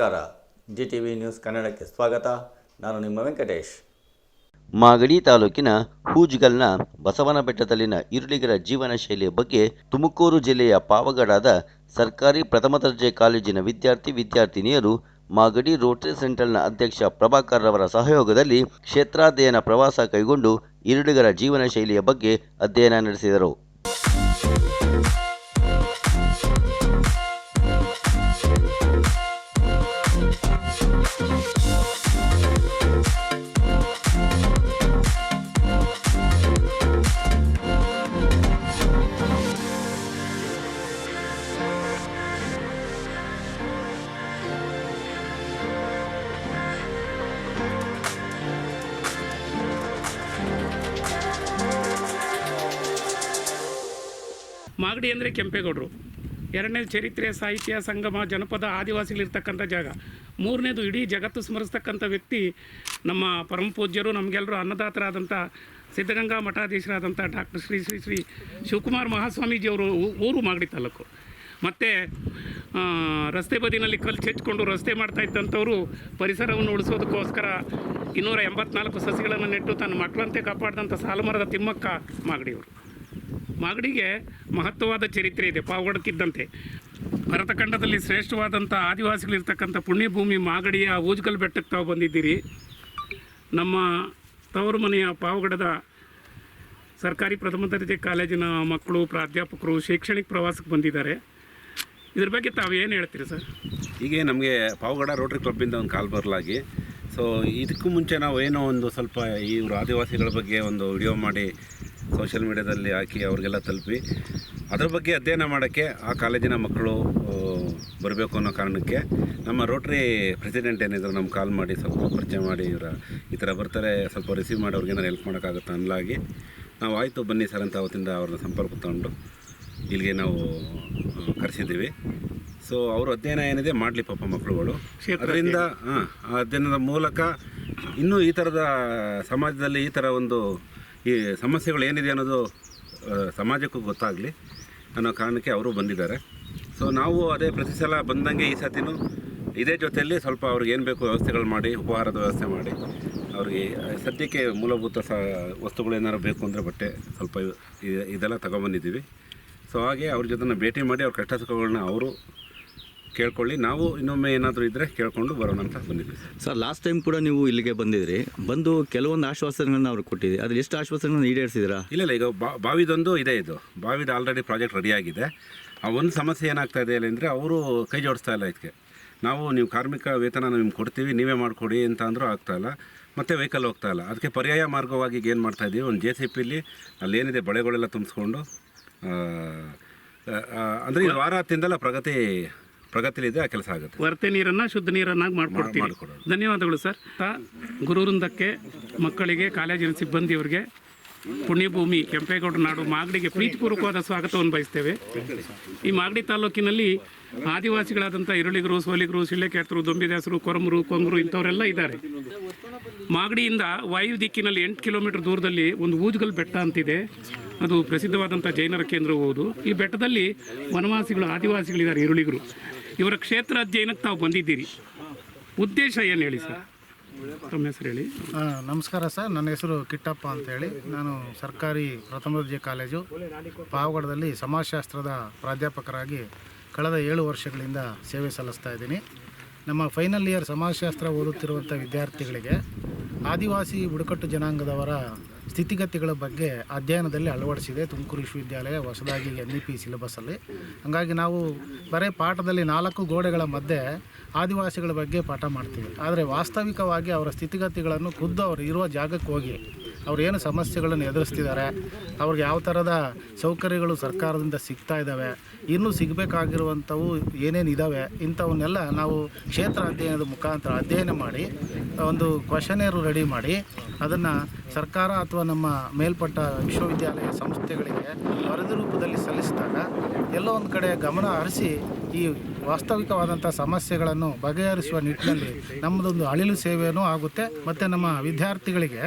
ನಮಸ್ಕಾರ. G T V news ಕನ್ನಡಕ್ಕೆ ಸ್ವಾಗತ. ನಾನು ನಿಮ್ಮ ವೆಂಕಟೇಶ್. ಮಾಗಡಿ ತಾಲೂಕಿನ ಹೂಜ್ಗಲ್ನ ಬಸವನ ಬೆಟ್ಟದಲ್ಲಿನ ಈರುಳಿಗರ ಜೀವನ ಶೈಲಿಯ ಬಗ್ಗೆ ತುಮಕೂರು ಜಿಲ್ಲೆಯ ಪಾವಗಡದ ಸರ್ಕಾರಿ ಪ್ರಥಮ ದರ್ಜೆ ಕಾಲೇಜಿನ ವಿದ್ಯಾರ್ಥಿ ವಿದ್ಯಾರ್ಥಿನಿಯರು ಮಾಗಡಿ ರೋಟರಿ ಸೆಂಟರ್ನ ಅಧ್ಯಕ್ಷ ಪ್ರಭಾಕರ್ ರವರ ಸಹಯೋಗದಲ್ಲಿ ಕ್ಷೇತ್ರಾಧ್ಯಯನ ಪ್ರವಾಸ ಕೈಗೊಂಡು ಈರುಳಿಗರ ಜೀವನ ಶೈಲಿಯ ಬಗ್ಗೆ ಅಧ್ಯಯನ ನಡೆಸಿದರು. ಅಂದರೆ ಕೆಂಪೇಗೌಡರು. ಎರಡನೇದು ಚರಿತ್ರೆ, ಸಾಹಿತ್ಯ, ಸಂಗಮ, ಜನಪದ ಆದಿವಾಸಿಗಳಿರ್ತಕ್ಕಂಥ ಜಾಗ. ಮೂರನೇದು ಇಡೀ ಜಗತ್ತು ಸ್ಮರಿಸ್ತಕ್ಕಂಥ ವ್ಯಕ್ತಿ ನಮ್ಮ ಪರಮ ಪೂಜ್ಯರು ನಮಗೆಲ್ಲರೂ ಅನ್ನದಾತರಾದಂಥ ಸಿದ್ಧಗಂಗಾ ಮಠಾಧೀಶರಾದಂಥ ಡಾಕ್ಟರ್ ಶ್ರೀ ಶ್ರೀ ಶ್ರೀ ಶಿವಕುಮಾರ್ ಮಹಾಸ್ವಾಮೀಜಿಯವರು ಊರು ಮಾಗಡಿ ತಾಲೂಕು. ಮತ್ತು ರಸ್ತೆ ಬದಿನಲ್ಲಿ ಕಲ್ಲು ಚೆಚ್ಕೊಂಡು ರಸ್ತೆ ಮಾಡ್ತಾ ಇದ್ದಂಥವರು ಪರಿಸರವನ್ನು ಉಳಿಸೋದಕ್ಕೋಸ್ಕರ ಇನ್ನೂರ ಎಂಬತ್ನಾಲ್ಕು ಸಸಿಗಳನ್ನು ನೆಟ್ಟು ತನ್ನ ಮಕ್ಕಳಂತೆ ಕಾಪಾಡಿದಂಥ ಸಾಲುಮರದ ತಿಮ್ಮಕ್ಕ ಮಾಗಡಿಯವರು. ಮಾಗಡಿಗೆ ಮಹತ್ವವಾದ ಚರಿತ್ರೆ ಇದೆ, ಪಾವಗಡಕ್ಕಿದ್ದಂತೆ. ಭರತಖಂಡದಲ್ಲಿ ಶ್ರೇಷ್ಠವಾದಂಥ ಆದಿವಾಸಿಗಳಿರ್ತಕ್ಕಂಥ ಪುಣ್ಯಭೂಮಿ ಮಾಗಡಿಯ ಊಜ್ಗಲ್ ಬೆಟ್ಟಕ್ಕೆ ತಾವು ಬಂದಿದ್ದೀರಿ. ನಮ್ಮ ತವರು ಮನೆಯ ಪಾವಗಡದ ಸರ್ಕಾರಿ ಪ್ರಥಮ ದರ್ಜೆ ಕಾಲೇಜಿನ ಮಕ್ಕಳು, ಪ್ರಾಧ್ಯಾಪಕರು, ಶೈಕ್ಷಣಿಕ ಪ್ರವಾಸಕ್ಕೆ ಬಂದಿದ್ದಾರೆ. ಇದ್ರ ಬಗ್ಗೆ ತಾವು ಏನು ಹೇಳ್ತೀರಿ ಸರ್? ಹೀಗೆ ನಮಗೆ ಪಾವಗಡ ರೋಟ್ರಿ ಕ್ಲಬ್ಬಿಂದ ಒಂದು ಕಾಲ್ ಬರಲಾಗಿ. ಸೊ ಇದಕ್ಕೂ ಮುಂಚೆ ನಾವು ಏನೋ ಒಂದು ಸ್ವಲ್ಪ ಇವರು ಆದಿವಾಸಿಗಳ ಬಗ್ಗೆ ಒಂದು ವಿಡಿಯೋ ಮಾಡಿ ಸೋಷಿಯಲ್ ಮೀಡ್ಯಾದಲ್ಲಿ ಹಾಕಿ ಅವ್ರಿಗೆಲ್ಲ ತಲುಪಿ ಅದ್ರ ಬಗ್ಗೆ ಅಧ್ಯಯನ ಮಾಡೋಕ್ಕೆ ಆ ಕಾಲೇಜಿನ ಮಕ್ಕಳು ಬರಬೇಕು ಅನ್ನೋ ಕಾರಣಕ್ಕೆ ನಮ್ಮ ರೋಟ್ರಿ ಪ್ರೆಸಿಡೆಂಟ್ ಏನಿದ್ರು ನಮ್ಗೆ ಕಾಲ್ ಮಾಡಿ ಸ್ವಲ್ಪ ಪರಿಚಯ ಮಾಡಿ ಇವರ ಈ ಥರ ಬರ್ತಾರೆ ಸ್ವಲ್ಪ ರಿಸೀವ್ ಮಾಡಿ ಅವ್ರಿಗೆ ಏನಾರು ಹೆಲ್ಪ್ ಮಾಡೋಕ್ಕಾಗುತ್ತೆ ಅನ್ನಲಾಗಿ ನಾವು ಆಯಿತು ಬನ್ನಿ ಸರ್ ಅಂತ ಅವತ್ತಿಂದ ಅವ್ರನ್ನ ಸಂಪರ್ಕ ತಗೊಂಡು ಇಲ್ಲಿಗೆ ನಾವು ಕರೆಸಿದ್ದೀವಿ. ಸೊ ಅವ್ರ ಅಧ್ಯಯನ ಏನಿದೆ ಮಾಡಲಿ ಪಾಪ ಮಕ್ಕಳುಗಳು ಅದರಿಂದ ಹಾಂ ಆ ಅಧ್ಯಯನದ ಮೂಲಕ ಇನ್ನೂ ಈ ಥರದ ಸಮಾಜದಲ್ಲಿ ಈ ಥರ ಒಂದು ಈ ಸಮಸ್ಯೆಗಳು ಏನಿದೆ ಅನ್ನೋದು ಸಮಾಜಕ್ಕೂ ಗೊತ್ತಾಗಲಿ. ಅನ್ನೋ ಕಾರಣಕ್ಕೆ ಅವರು ಬಂದಿದ್ದಾರೆ. ಸೊ ನಾವು ಅದೇ ಪ್ರತಿ ಸಲ ಬಂದಂಗೆ ಈ ಸತಿನೂ ಇದೇ ಜೊತೆಯಲ್ಲಿ ಸ್ವಲ್ಪ ಅವ್ರಿಗೆ ಏನು ಬೇಕು ವ್ಯವಸ್ಥೆಗಳು ಮಾಡಿ, ಉಪಹಾರದ ವ್ಯವಸ್ಥೆ ಮಾಡಿ. ಅವ್ರಿಗೆ ಸದ್ಯಕ್ಕೆ ಮೂಲಭೂತ ಸ, ವಸ್ತುಗಳು ಏನಾದ್ರು ಬೇಕು ಅಂದರೆ ಬಟ್ಟೆ ಸ್ವಲ್ಪ ಇದೆಲ್ಲ ತಗೊಬಂದಿದ್ದೀವಿ. ಸೊ ಹಾಗೆ ಅವ್ರ ಜೊತೆ ಭೇಟಿ ಮಾಡಿ ಅವ್ರ ಕಷ್ಟ ಸುಖಗಳನ್ನ ಅವರು ಕೇಳ್ಕೊಳ್ಳಿ. ನಾವು ಇನ್ನೊಮ್ಮೆ ಏನಾದರೂ ಇದ್ದರೆ ಕೇಳ್ಕೊಂಡು ಬರೋಣ ಅಂತ ಬಂದಿದ್ದೀವಿ. ಸರ್ ಲಾಸ್ಟ್ ಟೈಮ್ ಕೂಡ ನೀವು ಇಲ್ಲಿಗೆ ಬಂದಿದ್ರಿ. ಬಂದು ಕೆಲವೊಂದು ಆಶ್ವಾಸನೆಗಳನ್ನ ಅವ್ರಿಗೆ ಕೊಟ್ಟಿದ್ರಿ. ಅದ್ರ ಎಷ್ಟು ಆಶ್ವಾಸನೆಗಳನ್ನ ಈಡೇರಿಸಿದಿರಾ ಇಲ್ಲ ಇಲ್ಲ ಈಗ ಬಾ ಬಾವಿದೊಂದು ಇದೆ ಇದು. ಬಾವಿದು ಆಲ್ರೆಡಿ ಪ್ರಾಜೆಕ್ಟ್ ರೆಡಿಯಾಗಿದೆ ಆ ಒಂದು ಸಮಸ್ಯೆ ಏನಾಗ್ತಾ ಇದೆ ಅಂದರೆ ಅವರು ಕೈ ಜೋಡಿಸ್ತಾ ಇಲ್ಲ ಇದಕ್ಕೆ. ನಾವು ನೀವು ಕಾರ್ಮಿಕ ವೇತನ ನಿಮ್ಗೆ ಕೊಡ್ತೀವಿ ನೀವೇ ಮಾಡಿಕೊಡಿ ಅಂತ ಅಂದರೂ ಆಗ್ತಾಯಿಲ್ಲ ಮತ್ತು ವೆಹಿಕಲ್ ಹೋಗ್ತಾ ಇಲ್ಲ. ಅದಕ್ಕೆ ಪರ್ಯಾಯ ಮಾರ್ಗವಾಗಿ ಈಗ ಏನು ಮಾಡ್ತಾ ಇದ್ದೀವಿ ಒಂದು ಜೆ ಸಿ ಪಿಲಿ ಅಲ್ಲೇನಿದೆ ಬಳೆಗಳೆಲ್ಲ ತುಂಬಿಸ್ಕೊಂಡು ಅಂದರೆ ಈ ವಾರ ಹತ್ತಿಂದೆಲ್ಲ ಪ್ರಗತಿ ಪ್ರಗತಿಲಿದೆ ಆ ಕೆಲಸ ಆಗುತ್ತೆ. ವರ್ತೆ ನೀರನ್ನು ಶುದ್ಧ ನೀರನ್ನಾಗಿ ಮಾಡಿಕೊಡ್ತೀವಿ ಮಾಡ್ಕೊಡೋದು. ಧನ್ಯವಾದಗಳು ಸರ್. ತ- ಗುರುವೃಂದಕ್ಕೆ ಮಕ್ಕಳಿಗೆ ಕಾಲೇಜಿನ ಸಿಬ್ಬಂದಿಯವರಿಗೆ ಪುಣ್ಯಭೂಮಿ ಕೆಂಪೇಗೌಡ ನಾಡು ಮಾಗಡಿಗೆ ಪ್ರೀತಿಪೂರ್ವಕವಾದ ಸ್ವಾಗತವನ್ನು ಬಯಸ್ತೇವೆ. ಈ ಮಾಗಡಿ ತಾಲೂಕಿನಲ್ಲಿ ಆದಿವಾಸಿಗಳಾದಂಥ ಇರುಳಿಗರು ಸೋಲಿಗರು ಶಿಳ್ಳೆಕೇತರು ದೊಂಬಿದಾಸರು ಕೊರಮರು ಕೊಂಗರು ಇಂಥವರೆಲ್ಲ ಇದ್ದಾರೆ. ಮಾಗಡಿಯಿಂದ ವಾಯು ದಿಕ್ಕಿನಲ್ಲಿ ಎಂಟು ಕಿಲೋಮೀಟರ್ ದೂರದಲ್ಲಿ ಒಂದು ಊಜ್ಗಲ್ ಬೆಟ್ಟ ಅಂತಿದೆ. ಅದು ಪ್ರಸಿದ್ಧವಾದಂಥ ಜೈನರ ಕೇಂದ್ರ ಹೌದು. ಈ ಬೆಟ್ಟದಲ್ಲಿ ವನವಾಸಿಗಳು ಆದಿವಾಸಿಗಳಿದ್ದಾರೆ ಈರುಳಿಗರು ಇವರ ಕ್ಷೇತ್ರ ಅಧ್ಯಯನಕ್ಕೆ ತಾವು ಬಂದಿದ್ದೀರಿ. ಉದ್ದೇಶ ಏನು ಹೇಳಿ ಸರ್? ತಮ್ಮ ಹೆಸರು ಹೇಳಿ. ನಮಸ್ಕಾರ ಸರ್. ನನ್ನ ಹೆಸರು ಕಿಟ್ಟಪ್ಪ ಅಂತೇಳಿ ನಾನು ಸರ್ಕಾರಿ ಪ್ರಥಮ ದರ್ಜೆ ಕಾಲೇಜು ಪಾವಗಡದಲ್ಲಿ ಸಮಾಜಶಾಸ್ತ್ರದ ಪ್ರಾಧ್ಯಾಪಕರಾಗಿ ಕಳೆದ ಏಳು ವರ್ಷಗಳಿಂದ ಸೇವೆ ಸಲ್ಲಿಸ್ತಾ ಇದ್ದೀನಿ. ನಮ್ಮ ಫೈನಲ್ ಇಯರ್ ಸಮಾಜಶಾಸ್ತ್ರ ಓದುತ್ತಿರುವಂಥ ವಿದ್ಯಾರ್ಥಿಗಳಿಗೆ ಆದಿವಾಸಿ ಬುಡಕಟ್ಟು ಜನಾಂಗದವರ ಸ್ಥಿತಿಗತಿಗಳ ಬಗ್ಗೆ ಅಧ್ಯಯನದಲ್ಲಿ ಅಳವಡಿಸಿದೆ. ತುಮಕೂರು ವಿಶ್ವವಿದ್ಯಾಲಯ ಹೊಸದಾಗಿ ಎನ್ ಇ ಪಿ ಸಿಲೆಬಸ್ಸಲ್ಲಿ. ಹಾಗಾಗಿ ನಾವು ಬರೀ ಪಾಠದಲ್ಲಿ ನಾಲ್ಕು ಗೋಡೆಗಳ ಮಧ್ಯೆ ಆದಿವಾಸಿಗಳ ಬಗ್ಗೆ ಪಾಠ ಮಾಡ್ತೀವಿ. ಆದರೆ ವಾಸ್ತವಿಕವಾಗಿ ಅವರ ಸ್ಥಿತಿಗತಿಗಳನ್ನು ಖುದ್ದು ಅವರು ಇರುವ ಜಾಗಕ್ಕೆ ಹೋಗಿ ಅವ್ರು ಏನು ಸಮಸ್ಯೆಗಳನ್ನು ಎದುರಿಸ್ತಿದ್ದಾರೆ, ಅವ್ರಿಗೆ ಯಾವ ಥರದ ಸೌಕರ್ಯಗಳು ಸರ್ಕಾರದಿಂದ ಸಿಗ್ತಾ ಇದ್ದಾವೆ, ಇನ್ನೂ ಸಿಗಬೇಕಾಗಿರುವಂಥವು ಏನೇನು ಇದ್ದಾವೆ ಇಂಥವನ್ನೆಲ್ಲ ನಾವು ಕ್ಷೇತ್ರ ಅಧ್ಯಯನದ ಮುಖಾಂತರ ಅಧ್ಯಯನ ಮಾಡಿ, ಒಂದು ಕ್ವಶನೇರು ರೆಡಿ ಮಾಡಿ, ಅದನ್ನು ಸರ್ಕಾರ ಅಥವಾ ನಮ್ಮ ಮೇಲ್ಪಟ್ಟ ವಿಶ್ವವಿದ್ಯಾಲಯ ಸಂಸ್ಥೆಗಳಿಗೆ ವರದಿ ರೂಪದಲ್ಲಿ ಸಲ್ಲಿಸಿದಾಗ ಎಲ್ಲೋ ಒಂದು ಕಡೆ ಗಮನ ಹರಿಸಿ ಈ ವಾಸ್ತವಿಕವಾದಂಥ ಸಮಸ್ಯೆಗಳನ್ನು ಬಗೆಹರಿಸುವ ನಿಟ್ಟಿನಲ್ಲಿ ನಮ್ಮದೊಂದು ಅಳಿಲು ಸೇವೆಯೂ ಆಗುತ್ತೆ. ಮತ್ತು ನಮ್ಮ ವಿದ್ಯಾರ್ಥಿಗಳಿಗೆ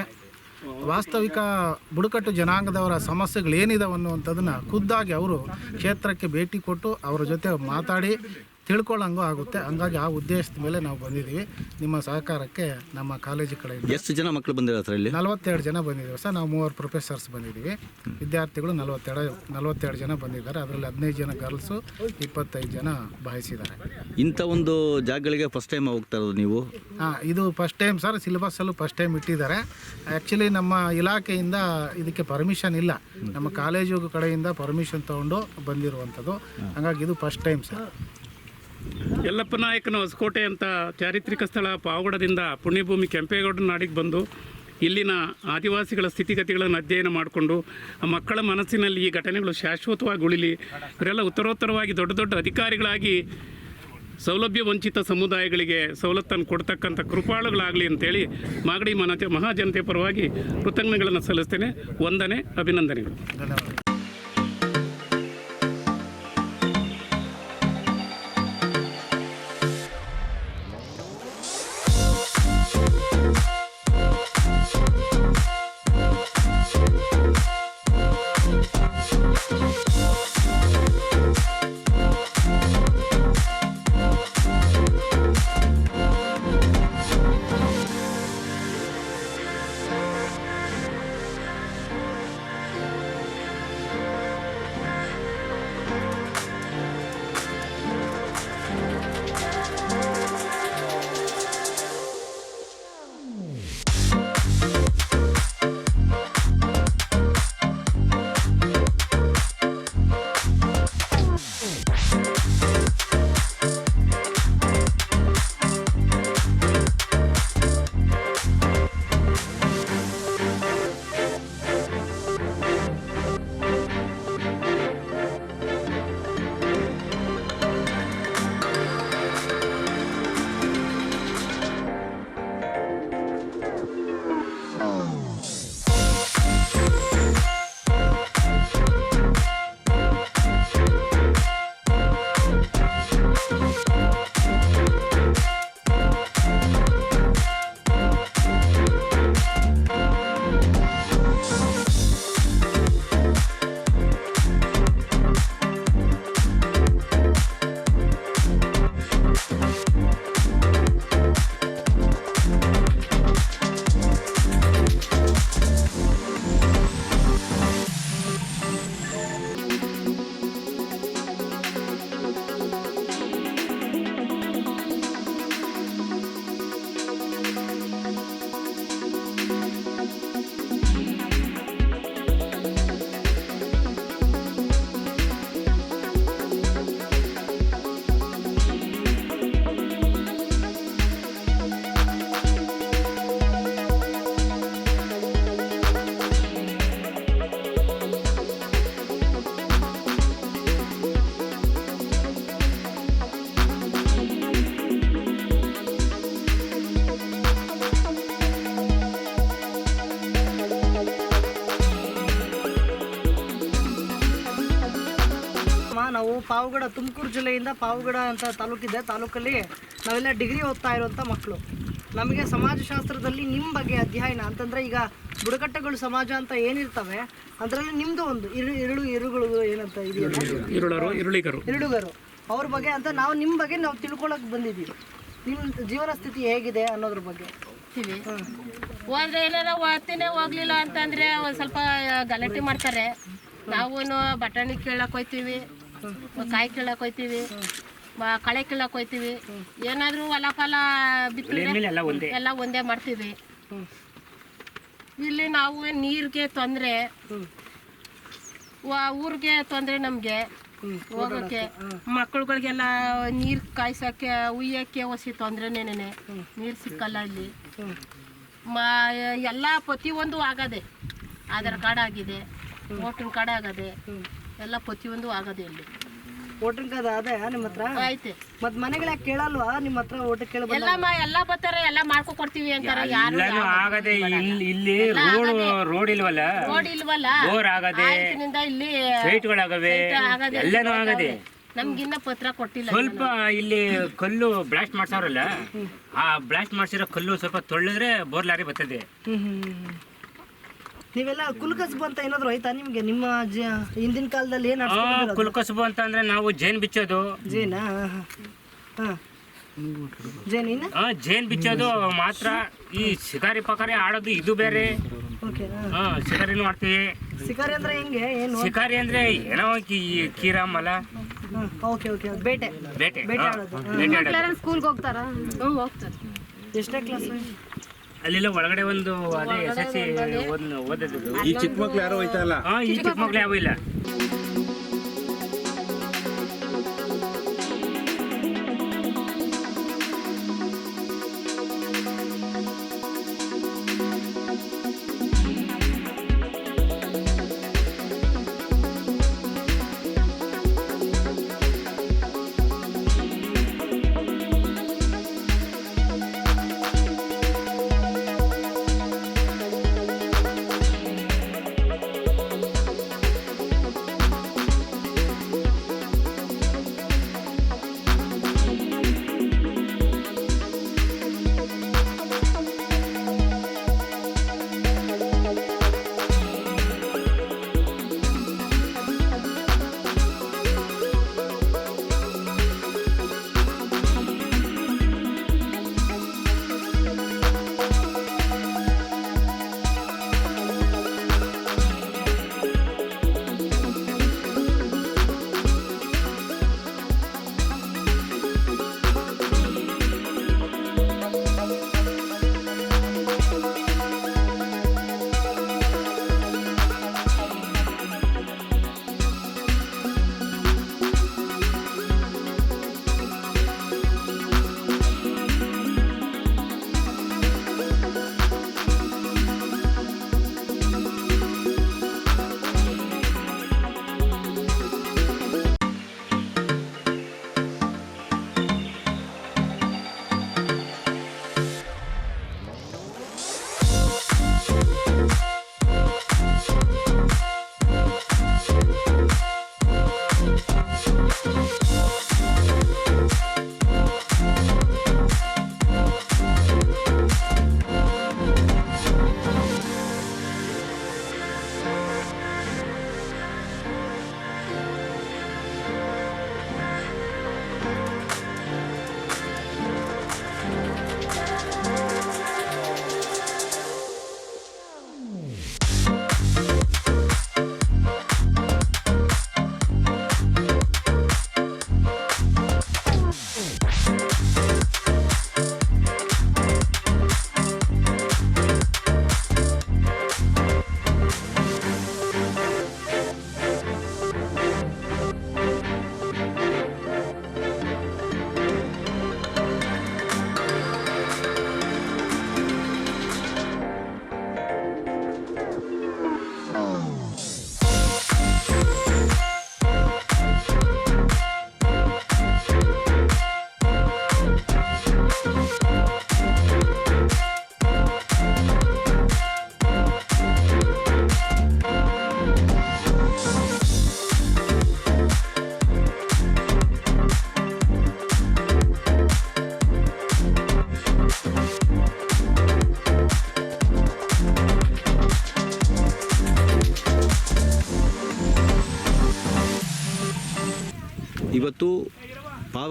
ವಾಸ್ತವಿಕ ಬುಡಕಟ್ಟು ಜನಾಂಗದವರ ಸಮಸ್ಯೆಗಳು ಏನಿದಾವೆ ಅನ್ನುವಂಥದ್ದನ್ನು ಖುದ್ದಾಗಿ ಅವರು ಕ್ಷೇತ್ರಕ್ಕೆ ಭೇಟಿ ಕೊಟ್ಟು ಅವರ ಜೊತೆ ಮಾತಾಡಿ ತಿಳ್ಕೊಳ್ಳೋಂಗೂ ಆಗುತ್ತೆ. ಹಂಗಾಗಿ ಆ ಉದ್ದೇಶದ ಮೇಲೆ ನಾವು ಬಂದಿದ್ದೀವಿ. ನಿಮ್ಮ ಸಹಕಾರಕ್ಕೆ ನಮ್ಮ ಕಾಲೇಜು ಕಡೆ ಎಷ್ಟು ಜನ ಮಕ್ಕಳು ಸರ್ ಇಲ್ಲಿ? ನಲವತ್ತೆರಡು ಜನ ಬಂದಿದ್ದೀವಿ ಸರ್. ನಾವು ಮೂವರು ಪ್ರೊಫೆಸರ್ಸ್ ಬಂದಿದ್ದೀವಿ. ವಿದ್ಯಾರ್ಥಿಗಳು ನಲವತ್ತೆರಡು ನಲವತ್ತೆರಡು ಜನ ಬಂದಿದ್ದಾರೆ. ಅದರಲ್ಲಿ ಹದಿನೈದು ಜನ ಗರ್ಲ್ಸು ಇಪ್ಪತ್ತೈದು ಜನ ಬಾಯ್ಸಿದ್ದಾರೆ. ಇಂಥ ಒಂದು ಜಾಗಗಳಿಗೆ ಫಸ್ಟ್ ಟೈಮ್ ಹೋಗ್ತಾ ಇರೋದು ನೀವು? ಹಾಂ ಇದು ಫಸ್ಟ್ ಟೈಮ್ ಸರ್ ಸಿಲೆಬಸ್ಸಲ್ಲೂ ಫಸ್ಟ್ ಟೈಮ್ ಇಟ್ಟಿದ್ದಾರೆ. ಆ್ಯಕ್ಚುಲಿ ನಮ್ಮ ಇಲಾಖೆಯಿಂದ ಇದಕ್ಕೆ ಪರ್ಮಿಷನ್ ಇಲ್ಲ. ನಮ್ಮ ಕಾಲೇಜು ಕಡೆಯಿಂದ ಪರ್ಮಿಷನ್ ತೊಗೊಂಡು ಬಂದಿರುವಂಥದ್ದು. ಹಾಗಾಗಿ ಇದು ಫಸ್ಟ್ ಟೈಮ್ ಸರ್ ಯಲ್ಲಪ್ಪ ನಾಯಕನ ಹೊಸಕೋಟೆ ಅಂತ ಚಾರಿತ್ರಿಕ ಸ್ಥಳ ಪಾವಗಡದಿಂದ ಪುಣ್ಯಭೂಮಿ ಕೆಂಪೇಗೌಡನ ನಾಡಿಗೆ ಬಂದು ಇಲ್ಲಿನ ಆದಿವಾಸಿಗಳ ಸ್ಥಿತಿಗತಿಗಳನ್ನು ಅಧ್ಯಯನ ಮಾಡಿಕೊಂಡು ಆ ಮಕ್ಕಳ ಮನಸ್ಸಿನಲ್ಲಿ ಈ ಘಟನೆಗಳು ಶಾಶ್ವತವಾಗಿ ಉಳಿಲಿ, ಇವರೆಲ್ಲ ಉತ್ತರೋತ್ತರವಾಗಿ ದೊಡ್ಡ ದೊಡ್ಡ ಅಧಿಕಾರಿಗಳಾಗಿ ಸೌಲಭ್ಯ ವಂಚಿತ ಸಮುದಾಯಗಳಿಗೆ ಸವಲತ್ತನ್ನು ಕೊಡ್ತಕ್ಕಂಥ ಕೃಪಾಳುಗಳಾಗಲಿ ಅಂತೇಳಿ ಮಾಗಡಿ ಮನ ಮಹಾಜನತೆ ಪರವಾಗಿ ಕೃತಜ್ಞಗಳನ್ನು ಸಲ್ಲಿಸ್ತೇನೆ. ವಂದನೆ, ಅಭಿನಂದನೆಗಳು. ಪಾವಗಡ ತುಮಕೂರು ಜಿಲ್ಲೆಯಿಂದ ಪಾವಗಡ ಅಂತ ತಾಲೂಕಿದೆ. ತಾಲೂಕಲ್ಲಿ ನಾವೆಲ್ಲ ಡಿಗ್ರಿ ಓದ್ತಾ ಇರುವಂಥ ಮಕ್ಕಳು ನಮಗೆ ಸಮಾಜಶಾಸ್ತ್ರದಲ್ಲಿ ನಿಮ್ಮ ಬಗ್ಗೆ ಅಧ್ಯಯನ ಅಂತಂದರೆ ಈಗ ಬುಡಕಟ್ಟುಗಳು ಸಮಾಜ ಅಂತ ಏನಿರ್ತವೆ ಅದರಲ್ಲಿ ನಿಮ್ಮದು ಒಂದು ಇರು ಇರುಳು ಇರುಗಳು ಏನಂತ ಇರುಳರು ಇರುಳಿಗರು. ಇರುಳುಗರು. ಅವ್ರ ಬಗ್ಗೆ ಅಂತ ನಾವು ನಿಮ್ಮ ಬಗ್ಗೆ ನಾವು ತಿಳ್ಕೊಳಕ್ಕೆ ಬಂದಿದ್ದೀವಿ ನಿಮ್ಮ ಜೀವನ ಸ್ಥಿತಿ ಹೇಗಿದೆ ಅನ್ನೋದ್ರ ಬಗ್ಗೆ. ಒಂದು ಹೋದ್ರೆ ಏನಾರ ಓದ್ತೀನಿ ಹೋಗ್ಲಿಲ್ಲ ಅಂತಂದ್ರೆ ಒಂದ್ ಸ್ವಲ್ಪ ಗಲಾಟೆ ಮಾಡ್ತಾರೆ. ನಾವು ಬಟಾಣಿ ಕೇಳಕ್ ಹೋಯ್ತೀವಿ. ಕಾಯಿ ಕೀಳಕ್ ಹೋಯ್ತೀವಿ. ಕಳೆ ಕೀಳಕ್ ಹೋಯ್ತೀವಿ. ಏನಾದ್ರೂ ಹೊಲ ಫಲ ಬಿತ್ತಿದ್ರೆ ಎಲ್ಲ ಒಂದೇ? ಮಾಡ್ತೀವಿ. ಇಲ್ಲಿ ನಾವು ನೀರ್ಗೆ ತೊಂದ್ರೆ ಊರಿಗೆ ತೊಂದ್ರೆ ನಮ್ಗೆ. ಹೋಗಕ್ಕೆ ಮಕ್ಕಳುಗಳಿಗೆಲ್ಲ ನೀರ್ ಕಾಯ್ಸಕ್ಕೆ ಉಯ್ಯಕ್ಕೆ ಹೊಸಿ ತೊಂದ್ರೆನೇನೆ ನೀರ್ ಸಿಕ್ಕಲ್ಲ ಇಲ್ಲಿ. ಮಾ ಎಲ್ಲ ಪ್ರತಿಯೊಂದು ಆಗದೆ. ಆಧಾರ್ ಕಾರ್ಡ್ ಆಗಿದೆ. ವೋಟರ್ ಕಾರ್ಡ್ ಆಗದೆ. ಎಲ್ಲ ಪ್ರತಿಯೊಂದು ಆಗದೆ ಇಲ್ಲಿ ವೋಟಿಂಗ್ ಕಾರ್ಡ್ ಅದೇ ನಿಮ್ಮ ಹತ್ರ? ಐತೆ ಮತ್ತು ಮನೆಗಳ ಕೇಳಲ್ವಾ? ನಿಮ್ಮ ಹತ್ರ ಓಟ್ ಕೇಳ ಎಲ್ಲ ಮ- ಎಲ್ಲ ಬರ್ತಾರೆ ಎಲ್ಲ ಮಾಡ್ಕೊ ಕೊಡ್ತೀವಿ ಅಂತಾರೆ. ಯಾರು ಆಗದೆ ಇಲ್ಲಿ ಇಲ್ಲಿ ರೋಡ್ ರೋಡ್ ಇಲ್ವಲ್ಲ? ರೋಡ್ ಇಲ್ವಲ್ಲ? ಬೋರ್ ಆಗದೆ ಆಯ್ತಿನಿಂದ ಇಲ್ಲಿ ಸೈಟ್ಗಳಾಗವೆ ಆಗದೆ ಎಲ್ಲಾನು ಆಗದೆ. ನಮ್ಗಿನ್ನ ಪತ್ರ ಕೊಟ್ಟಿಲ್ಲ ಸ್ವಲ್ಪ ಇಲ್ಲಿ ಕಲ್ಲು ಬ್ಲಾಸ್ಟ್ ಮಾಡ್ಸವ್ರಲ್ಲ ಆ ಬ್ಲಾಸ್ಟ್ ಮಾಡ್ಸಿರೋ ಕಲ್ಲು ಸ್ವಲ್ಪ ತೊಳೆದ್ರೆ ಬೋರ್ ಲಾರಿ ಬರ್ತದೆ. ನೀವೆಲ್ಲ ಕುಲಕಸ್ಬು ಅಂತ ಏನಾದ್ರು ಆಯ್ತಾ ನಿಮ್ಗೆ? ನಿಮ್ಮ ಜ- ಹಿಂದಿನ ಕಾಲದಲ್ಲಿ ಏನ್ ಆ, ಕುಲ್ಕಸುಬು ಅಂತಂದ್ರೆ ನಾವು ಜೇನ್ ಬಿಚ್ಚೋದು. ಜೇನಾ? ಹಾ ಜೇನ್ ಇನ್ನ? ಆ, ಜೇನ್ ಬಿಚ್ಚೋದು ಮಾತ್ರ. ಈ ಶಿಕಾರಿ ಪಕಾರಿ ಆಡೋದು ಇದು ಬೇರೆ. ಓಕೆ ಮಾಡ್ತೀವಿ ಶಿಕಾರಿನೂ ಆಡ್ತೀವಿ. ಶಿಕಾರಿ ಅಂದ್ರೆ ಹೆಂಗೆ? ಏನು? ಶಿಕಾರಿ ಅಂದ್ರೆ ಏನೋ ಕಿ- ಕೀರ ಮಲ. ಓಕೆ ಓಕೆ ಬೇಟೆ. ಬೇಟೆ. ಬೇಟೆ ಹಾ, ಆಡೋದು. ಬೇಟೆ ಆಡೋದು. ಸ್ಕೂಲ್ಗೆ ಹೋಗ್ತಾರಾ? ಹ್ಞೂ ಹೋಗ್ತಾರೆ. ಎಷ್ಟನೇ ಕ್ಲಾಸ್ ಅಲ್ಲೆಲ್ಲ ಒಳಗಡೆ ಒಂದು ಅದೇ ಎಸ್ ಎಸ್ ಸಿ ಓದದ್ದು. ಈ ಚಿಕ್ಕ ಮಕ್ಳು ಯಾರು ಹೋಯ್ತಾ ಇಲ್ಲ? ಹಾ ಈ ಚಿಕ್ಕ ಮಕ್ಳು ಯಾವ ಇಲ್ಲ.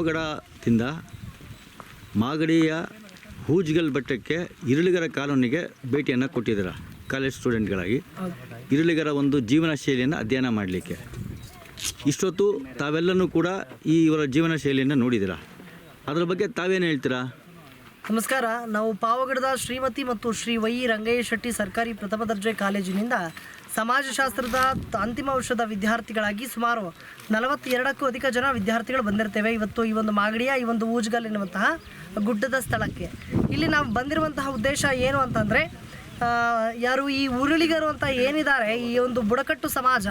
ಪಾವಗಡದಿಂದ ಮಾಗಡಿಯ ಹೂಜ್ಗಲ್ ಬೆಟ್ಟಕ್ಕೆ ಇರುಳಿಗರ ಕಾಲೋನಿಗೆ ಭೇಟಿಯನ್ನು ಕೊಟ್ಟಿದ್ದೀರ ಕಾಲೇಜ್ ಸ್ಟೂಡೆಂಟ್ಗಳಾಗಿ. ಇರುಳಿಗರ ಒಂದು ಜೀವನ ಶೈಲಿಯನ್ನು ಅಧ್ಯಯನ ಮಾಡಲಿಕ್ಕೆ. ಇಷ್ಟೊತ್ತು ತಾವೆಲ್ಲನೂ ಕೂಡ ಈ ಇವರ ಜೀವನ ಶೈಲಿಯನ್ನು ನೋಡಿದ್ದೀರಾ? ಅದರ ಬಗ್ಗೆ ತಾವೇನು ಹೇಳ್ತೀರಾ? ನಮಸ್ಕಾರ. ನಾವು ಪಾವಗಡದ ಶ್ರೀಮತಿ ಮತ್ತು ಶ್ರೀ ವೈ ರಂಗಯ್ಯ ಶೆಟ್ಟಿ ಸರ್ಕಾರಿ ಪ್ರಥಮ ದರ್ಜೆ ಕಾಲೇಜಿನಿಂದ ಸಮಾಜಶಾಸ್ತ್ರದ ಅಂತಿಮ ವರ್ಷದ ವಿದ್ಯಾರ್ಥಿಗಳಾಗಿ ಸುಮಾರು ನಲವತ್ತೆರಡಕ್ಕೂ ಅಧಿಕ ಜನ ವಿದ್ಯಾರ್ಥಿಗಳು ಬಂದಿರ್ತೇವೆ. ಇವತ್ತು ಈ ಒಂದು ಮಾಗಡಿಯ, ಈ ಒಂದು ಊಜ್ಗಲ್ ಎನ್ನುವಂತಹ ಗುಡ್ಡದ ಸ್ಥಳಕ್ಕೆ. ಇಲ್ಲಿ ನಾವು ಬಂದಿರುವಂತಹ ಉದ್ದೇಶ ಏನು ಅಂತಂದರೆ ಯಾರು ಈ ಉರುಳಿಗರು ಅಂತ ಏನಿದ್ದಾರೆ, ಈ ಒಂದು ಬುಡಕಟ್ಟು ಸಮಾಜ,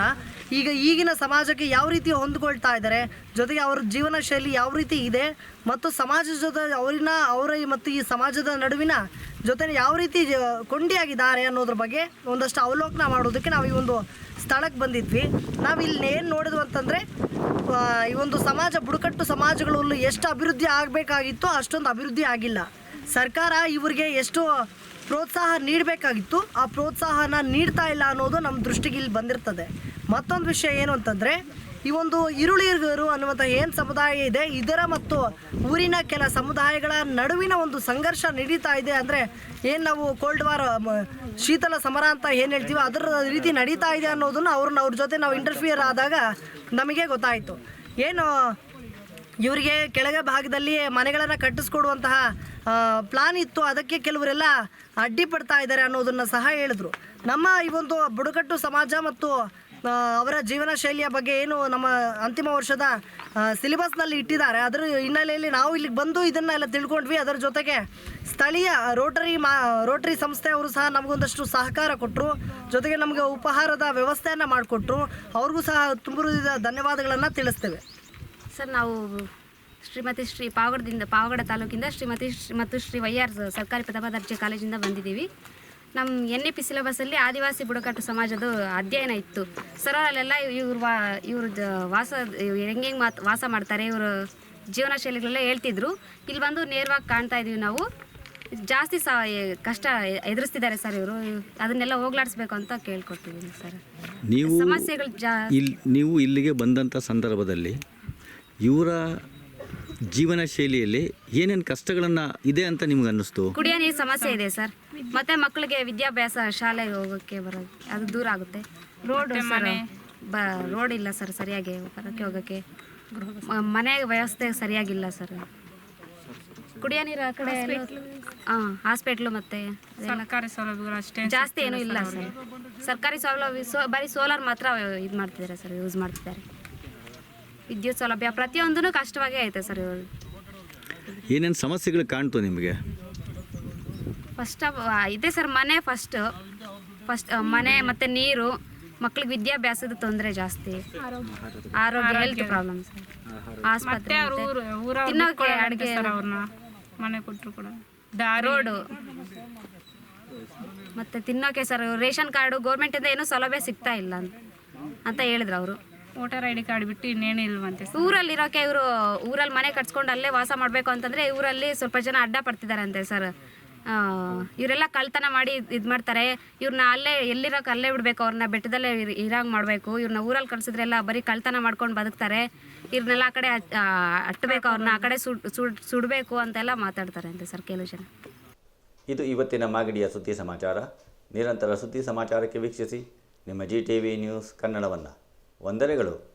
ಈಗ ಈಗಿನ ಸಮಾಜಕ್ಕೆ ಯಾವ ರೀತಿ ಹೊಂದ್ಕೊಳ್ತಾ ಇದ್ದಾರೆ, ಜೊತೆಗೆ ಅವ್ರ ಜೀವನ ಶೈಲಿ ಯಾವ ರೀತಿ ಇದೆ, ಮತ್ತು ಸಮಾಜದ ಜೊತೆ ಅವರಿನ, ಅವರ ಮತ್ತು ಈ ಸಮಾಜದ ನಡುವಿನ ಜೊತೆ ಯಾವ ರೀತಿ ಕೊಂಡಿಯಾಗಿದ್ದಾರೆ ಅನ್ನೋದ್ರ ಬಗ್ಗೆ ಒಂದಷ್ಟು ಅವಲೋಕನ ಮಾಡೋದಕ್ಕೆ ನಾವು ಈ ಒಂದು ಸ್ಥಳಕ್ಕೆ ಬಂದಿದ್ವಿ. ನಾವು ಇಲ್ಲಿ ಏನು ನೋಡಿದ್ವು ಅಂತಂದರೆ ಈ ಒಂದು ಸಮಾಜ, ಬುಡಕಟ್ಟು ಸಮಾಜಗಳಲ್ಲೂ ಎಷ್ಟು ಅಭಿವೃದ್ಧಿ ಆಗಬೇಕಾಗಿತ್ತು ಅಷ್ಟೊಂದು ಅಭಿವೃದ್ಧಿ ಆಗಿಲ್ಲ. ಸರ್ಕಾರ ಇವರಿಗೆ ಎಷ್ಟು ಪ್ರೋತ್ಸಾಹ ನೀಡಬೇಕಾಗಿತ್ತು. ಆ ಪ್ರೋತ್ಸಾಹನ ನೀಡ್ತಾ ಇಲ್ಲ ಅನ್ನೋದು ನಮ್ಮ ದೃಷ್ಟಿಗೆ ಇಲ್ಲಿ ಬಂದಿರ್ತದೆ. ಮತ್ತೊಂದು ವಿಷಯ ಏನು ಅಂತಂದರೆ, ಈ ಒಂದು ಈರುಳಿಗರು ಅನ್ನುವಂಥ ಏನು ಸಮುದಾಯ ಇದೆ, ಇದರ ಮತ್ತು ಊರಿನ ಕೆಲ ಸಮುದಾಯಗಳ ನಡುವಿನ ಒಂದು ಸಂಘರ್ಷ ನಡೀತಾ ಇದೆ ಅಂದರೆ ಏನು ನಾವು ಕೋಲ್ಡ್ ವಾರ್ ಶೀತಲ ಸಮರ ಅಂತ ಏನು ಹೇಳ್ತೀವಿ ಅದರ ರೀತಿ ನಡೀತಾ ಇದೆ ಅನ್ನೋದನ್ನು ಅವ್ರನ್ನ ಅವ್ರ ಜೊತೆ ನಾವು ಇಂಟರ್ಫಿಯರ್ ಆದಾಗ ನಮಗೆ ಗೊತ್ತಾಯಿತು. ಏನು, ಇವರಿಗೆ ಕೆಳಗೆ ಭಾಗದಲ್ಲಿ ಮನೆಗಳನ್ನು ಕಟ್ಟಿಸ್ಕೊಡುವಂತಹ ಪ್ಲಾನ್ ಇತ್ತು. ಅದಕ್ಕೆ ಕೆಲವರೆಲ್ಲ ಅಡ್ಡಿಪಡ್ತಾ ಇದ್ದಾರೆ ಅನ್ನೋದನ್ನು ಸಹ ಹೇಳಿದ್ರು. ನಮ್ಮ ಈ ಒಂದು ಬುಡಕಟ್ಟು ಸಮಾಜ ಮತ್ತು ಅವರ ಜೀವನ ಶೈಲಿಯ ಬಗ್ಗೆ ಏನು ನಮ್ಮ ಅಂತಿಮ ವರ್ಷದ ಸಿಲೆಬಸ್ನಲ್ಲಿ ಇಟ್ಟಿದ್ದಾರೆ. ಅದರ ಹಿನ್ನೆಲೆಯಲ್ಲಿ ನಾವು ಇಲ್ಲಿಗೆ ಬಂದು ಇದನ್ನೆಲ್ಲ ತಿಳ್ಕೊಂಡ್ವಿ. ಅದರ ಜೊತೆಗೆ ಸ್ಥಳೀಯ ರೋಟರಿ ಮಾ, ರೋಟರಿ ಸಂಸ್ಥೆಯವರು ಸಹ ನಮಗೊಂದಷ್ಟು ಸಹಕಾರ ಕೊಟ್ಟರು ಜೊತೆಗೆ ನಮಗೆ ಉಪಹಾರದ ವ್ಯವಸ್ಥೆಯನ್ನು ಮಾಡಿಕೊಟ್ರು. ಅವ್ರಿಗೂ ಸಹ ತುಂಬ ಧನ್ಯವಾದಗಳನ್ನು ತಿಳಿಸ್ತೇವೆ. ಸರ್, ನಾವು ಶ್ರೀಮತಿ ಶ್ರೀ ಪಾವಗಡದಿಂದ ಪಾವಗಡ ತಾಲೂಕಿಂದ ಶ್ರೀಮತಿ ಶ್ರೀ ಮತ್ತು ಶ್ರೀ ವೈ ಆರ್ ಸರ್ಕಾರಿ ಪ್ರಥಮ ದರ್ಜೆ ಕಾಲೇಜಿಂದ ಬಂದಿದ್ದೀವಿ. ನಮ್ಮ ಎನ್ ಇ ಪಿ ಸಿಲೆಬಸ್ಸಲ್ಲಿ ಆದಿವಾಸಿ ಬುಡಕಟ್ಟು ಸಮಾಜದ ಅಧ್ಯಯನ ಇತ್ತು. ಸರ್ ಅಲ್ಲೆಲ್ಲ ಇವ್ರ ವಾ ಇವ್ರ ವಾಸ ಹೆಂಗೆ ಹೆಂಗೆ ಮಾತ್ ವಾಸ ಮಾಡ್ತಾರೆ ಇವರು ಜೀವನ ಶೈಲಿಗಳೆಲ್ಲ ಹೇಳ್ತಿದ್ರು. ಇಲ್ಲಿ ಬಂದು ನೇರವಾಗಿ ಕಾಣ್ತಾ ಇದ್ದೀವಿ ನಾವು. ಜಾಸ್ತಿ ಸ ಕಷ್ಟ ಎದುರಿಸ್ತಿದ್ದಾರೆ ಸರ್ ಇವರು. ಅದನ್ನೆಲ್ಲ ಹೋಗ್ಲಾಡಿಸ್ಬೇಕು ಅಂತ ಕೇಳ್ಕೊಟ್ಟಿದ್ದೀನಿ ಸರ್. ನೀವು ಸಮಸ್ಯೆಗಳು ಜಾ ಇಲ್ಲಿ ನೀವು ಇಲ್ಲಿಗೆ ಬಂದಂಥ ಸಂದರ್ಭದಲ್ಲಿ ಇವರ ಜೀವನ ಶೈಲಿಯಲ್ಲಿ ಏನೇನು ಕಷ್ಟಗಳನ್ನು ಇದೆ ಅಂತ ನಿಮ್ಗೆ ಅನ್ನಿಸ್ತು? ಕುಡಿಯೋ ನೀರು ಸಮಸ್ಯೆ ಇದೆ ಸರ್. ಮತ್ತೆ ಮಕ್ಕಳಿಗೆ ವಿದ್ಯಾಭ್ಯಾಸ ಶಾಲೆಗೆ ಹೋಗೋಕ್ಕೆ ಬರೋದು ಅದು ದೂರ ಆಗುತ್ತೆ. ರೋಡ್ ಮನೆ? ಬ ರೋಡ್ ಇಲ್ಲ ಸರ್ ಸರಿಯಾಗಿ ಬರೋಕ್ಕೆ ಹೋಗೋಕ್ಕೆ. ಮ- ಮನೆ ವ್ಯವಸ್ಥೆ ಸರಿಯಾಗಿಲ್ಲ ಸರ್. ಕುಡಿಯೋ ನೀರು ಆ ಕಡೆ ಹಾಂ ಹಾಸ್ಪಿಟ್ಲು ಮತ್ತೆ ಸರ್ಕಾರಿ ಸೌಲಭ್ಯಗಳು ಅಷ್ಟೇ ಜಾಸ್ತಿ ಏನೂ ಇಲ್ಲ ಸರ್. ಸರ್ಕಾರಿ ಸೌಲಭ್ಯ ಸೋ ಬರೀ ಸೋಲಾರ್ ಮಾತ್ರ ಇದು ಮಾಡ್ತಿದ್ದಾರೆ ಸರ್ ಯೂಸ್ ಮಾಡ್ತಿದ್ದಾರೆ. ವಿದ್ಯುತ್ ಸೌಲಭ್ಯ ಪ್ರತಿಯೊಂದೂ ಕಷ್ಟವಾಗೇ ಐತೆ ಸರ್ ಇವಾಗ. ಏನೇನು ಸಮಸ್ಯೆಗಳು ಕಾಣ್ತು ನಿಮಗೆ? ಫಸ್ಟ್ ಇದೆ ಸರ್ ಮನೆ ಫಸ್ಟ್ ಫಸ್ಟ್ ಮನೆ ಮತ್ತೆ ನೀರು ಮಕ್ಳಿಗೆ ವಿದ್ಯಾಭ್ಯಾಸದ ತೊಂದರೆ ಜಾಸ್ತಿ. ಆರೋಗ್ಯ ಹೆಲ್ತ್ ಪ್ರಾಬ್ಲಮ್ ಸರ್ ಆಸ್ಪತ್ರೆ ಮತ್ತೆ ತಿನ್ನೋಕೆ ಅಡುಗೆ ಮನೆ ಕೊಟ್ಟರು ಕೂಡ. ರೋಡು ಮತ್ತು ತಿನ್ನೋಕೆ ಸರ್ ರೇಷನ್ ಕಾರ್ಡು ಗೌರ್ಮೆಂಟಿಂದ ಏನೂ ಸೌಲಭ್ಯ ಸಿಗ್ತಾ ಇಲ್ಲ ಅಂತ ಅಂತ ಹೇಳಿದ್ರು ಅವರು. ವೋಟರ್ ಐ ಡಿ ಕಾರ್ಡ್ ಬಿಟ್ಟು ಇನ್ನೇನು ಇಲ್ವಂತೆ ಊರಲ್ಲಿ ಇರೋಕೆ ಇವರು ಊರಲ್ಲಿ ಮನೆ ಕಟ್ಸ್ಕೊಂಡು ಅಲ್ಲೇ ವಾಸ ಮಾಡಬೇಕು ಅಂತಂದರೆ ಊರಲ್ಲಿ ಸ್ವಲ್ಪ ಜನ ಅಡ್ಡ ಪಡ್ತಿದ್ದಾರಂತೆ ಸರ್. ಇವರೆಲ್ಲ ಕಳ್ತನ ಮಾಡಿ ಇದು ಮಾಡ್ತಾರೆ. ಇವ್ರನ್ನ ಅಲ್ಲೇ ಎಲ್ಲಿರೋಕೆ ಅಲ್ಲೇ ಬಿಡಬೇಕು ಅವ್ರನ್ನ ಬೆಟ್ಟದಲ್ಲೇ ಇರ್- ಇರಂಗ್ ಮಾಡಬೇಕು. ಇವ್ರನ್ನ ಊರಲ್ಲಿ ಕಳ್ಸಿದ್ರೆಲ್ಲ ಬರೀ ಕಳ್ತನ ಮಾಡ್ಕೊಂಡು ಬದುಕ್ತಾರೆ. ಇವ್ರನ್ನೆಲ್ಲ ಆ ಕಡೆ ಅಟ್ಟಬೇಕು ಅವ್ರನ್ನ ಆ ಕಡೆ ಸುಡ್ ಸುಡ್ ಸುಡಬೇಕು ಅಂತೆಲ್ಲ ಮಾತಾಡ್ತಾರೆ ಅಂತೆ ಸರ್ ಕೆಲವು ಜನ. ಇದು ಇವತ್ತಿನ ಮಾಗಡಿಯ ಸುದ್ದಿ ಸಮಾಚಾರ. ನಿರಂತರ ಸುದ್ದಿ ಸಮಾಚಾರಕ್ಕೆ ವೀಕ್ಷಿಸಿ. ನಿಮ್ಮ ಜಿ ಟಿ ವಿ ನ್ಯೂಸ್ ಕನ್ನಡವನ್ನು. ವಂದನೆಗಳು.